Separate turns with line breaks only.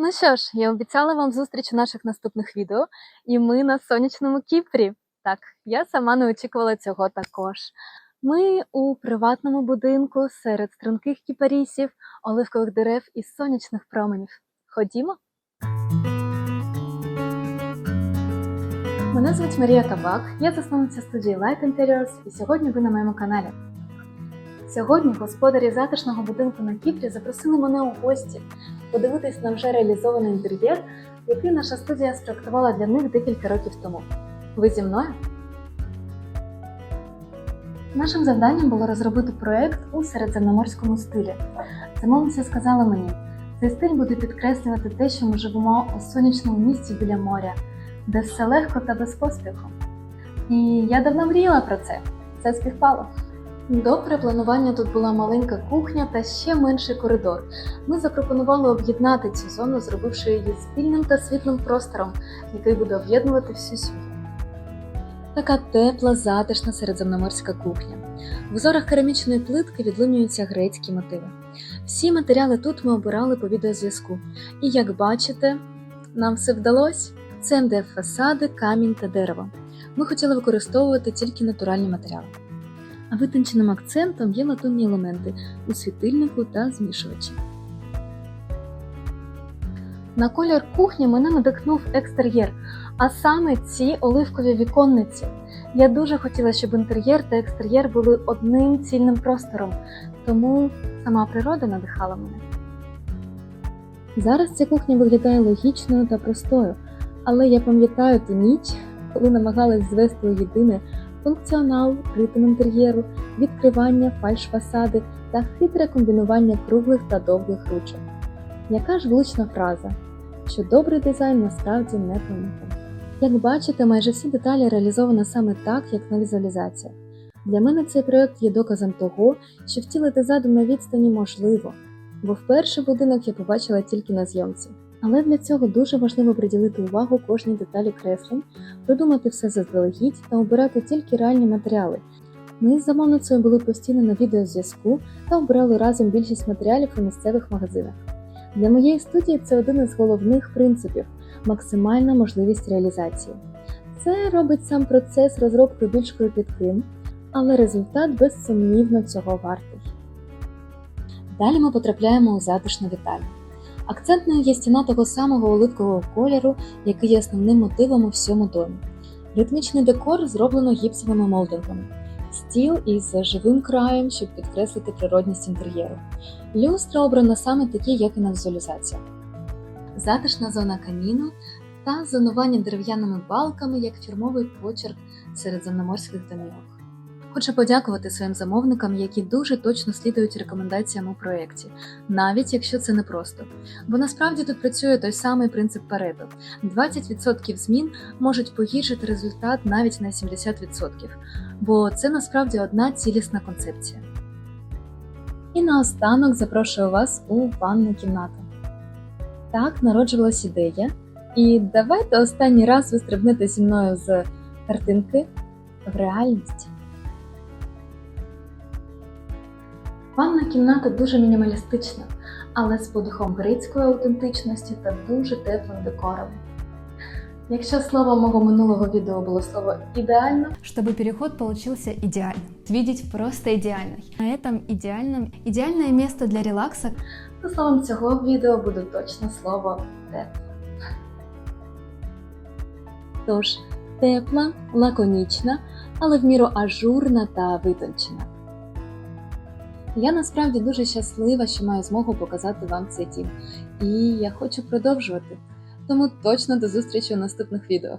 Ну що ж, я обіцяла вам зустріч у наших наступних відео, і ми на сонячному Кіпрі. Так, я сама не очікувала цього також. Ми у приватному будинку серед струнких кіпарісів, оливкових дерев і сонячних променів. Ходімо. Мене звуть Марія Табак, я засновниця студії Light Interiors, і сьогодні ви на моєму каналі. Сьогодні господарі затишного будинку на Кіпрі запросили мене у гості подивитись на вже реалізований інтер'єр, який наша студія спроектувала для них декілька років тому. Ви зі мною? Нашим завданням було розробити проект у середземноморському стилі. Замовниця сказала мені, цей стиль буде підкреслювати те, що ми живемо у сонячному місці біля моря, де все легко та без поспіху. І я давно мріяла про це. Це співпало. До перепланування тут була маленька кухня та ще менший коридор. Ми запропонували об'єднати цю зону, зробивши її спільним та світлим простором, який буде об'єднувати всю сім'ю. Така тепла, затишна середземноморська кухня. В узорах керамічної плитки відлунюються грецькі мотиви. Всі матеріали тут ми обирали по відеозв'язку. І як бачите, нам все вдалося. Це МДФ фасади, камінь та дерево. Ми хотіли використовувати тільки натуральні матеріали. А витонченим акцентом є латунні елементи у світильнику та змішувачі. На колір кухні мене надихнув екстер'єр, а саме ці оливкові віконниці. Я дуже хотіла, щоб інтер'єр та екстер'єр були одним цільним простором, тому сама природа надихала мене. Зараз ця кухня виглядає логічною та простою, але я пам'ятаю ту ніч, коли намагалась звести у єдине функціонал, ритм інтер'єру, відкривання, фальш-фасади та хитре комбінування круглих та довгих ручок. Яка ж влучна фраза, що добрий дизайн насправді не помилка. Як бачите, майже всі деталі реалізовано саме так, як на візуалізаціях. Для мене цей проект є доказом того, що втілити задум на відстані можливо, бо вперше будинок я побачила тільки на зйомці. Але для цього дуже важливо приділити увагу кожній деталі креслень, продумати все заздалегідь та обирати тільки реальні матеріали. Ми з замовницею були постійно на відеозв'язку та обирали разом більшість матеріалів у місцевих магазинах. Для моєї студії це один із головних принципів максимальна можливість реалізації. Це робить сам процес розробки більш кропітким, але результат безсумнівно цього вартий. Далі ми потрапляємо у затишну вітальню. Акцентною є стіна того самого оливкового кольору, який є основним мотивом у всьому домі. Ритмічний декор зроблено гіпсовими молдингами, стіл із живим краєм, щоб підкреслити природність інтер'єру. Люстра обрана саме такі, як і на візуалізаціях. Затишна зона каміну та зонування дерев'яними балками як фірмовий почерк середземноморських домівок. Хочу подякувати своїм замовникам, які дуже точно слідують рекомендаціям у проєкті, навіть якщо це непросто. Бо насправді тут працює той самий принцип Парето: 20% змін можуть погіршити результат навіть на 70%, бо це насправді одна цілісна концепція. І наостанок запрошую вас у ванну кімнату. Так народжувалась ідея, і давайте останній раз ви стрибнете зі мною з картинки в реальність. Ванна кімната дуже мінімалістична, але з подихом грецької аутентичності та дуже теплим декором. Якщо слово мого минулого відео було слово ідеально,
чтобы переход получился идеальным. Видеть просто идеальный. На этом идеальном идеальное место для релакса,
то словом цього відео буде точно слово тепло. Тож, тепла, лаконічна, але в міру ажурна та витончена. Я насправді дуже щаслива, що маю змогу показати вам цей дім, і я хочу продовжувати. Тому точно до зустрічі у наступних відео.